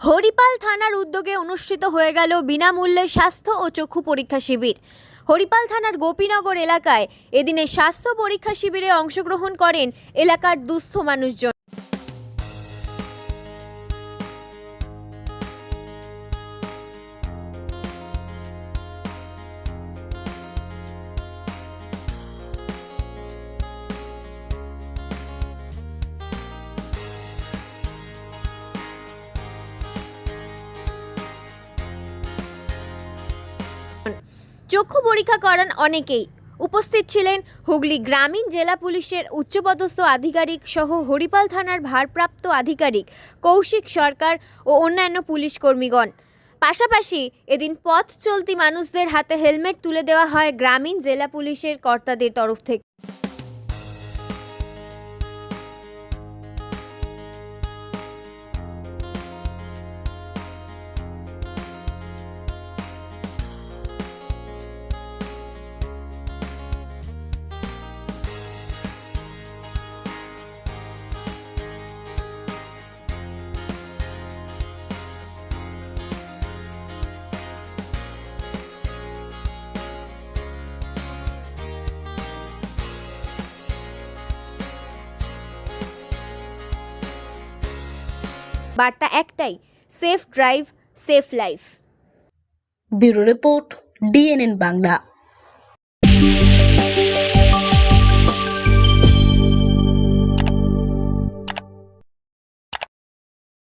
হরিপাল থানার উদ্যোগে অনুষ্ঠিত হয়ে গেল বিনামূল্যে স্বাস্থ্য ও চক্ষু পরীক্ষা শিবির। হরিপাল থানার গোপীনগর এলাকায় এদিনে স্বাস্থ্য পরীক্ষা শিবিরে অংশগ্রহণ করেন এলাকার দুস্থ মানুষজন। চক্ষু পরীক্ষা করান অনেকেই। উপস্থিত ছিলেন হুগলি গ্রামীণ জেলা পুলিশের উচ্চপদস্থ আধিকারিক সহ হরিপাল থানার ভারপ্রাপ্ত আধিকারিক কৌশিক সরকার ও অন্যান্য পুলিশ কর্মীগণ। পাশাপাশি এদিন পথ চলতি মানুষদের হাতে হেলমেট তুলে দেওয়া হয় গ্রামীণ জেলা পুলিশের কর্তাদের তরফ থেকে। বার্তা একটাই safe drive safe life bureau report DNN Bangla.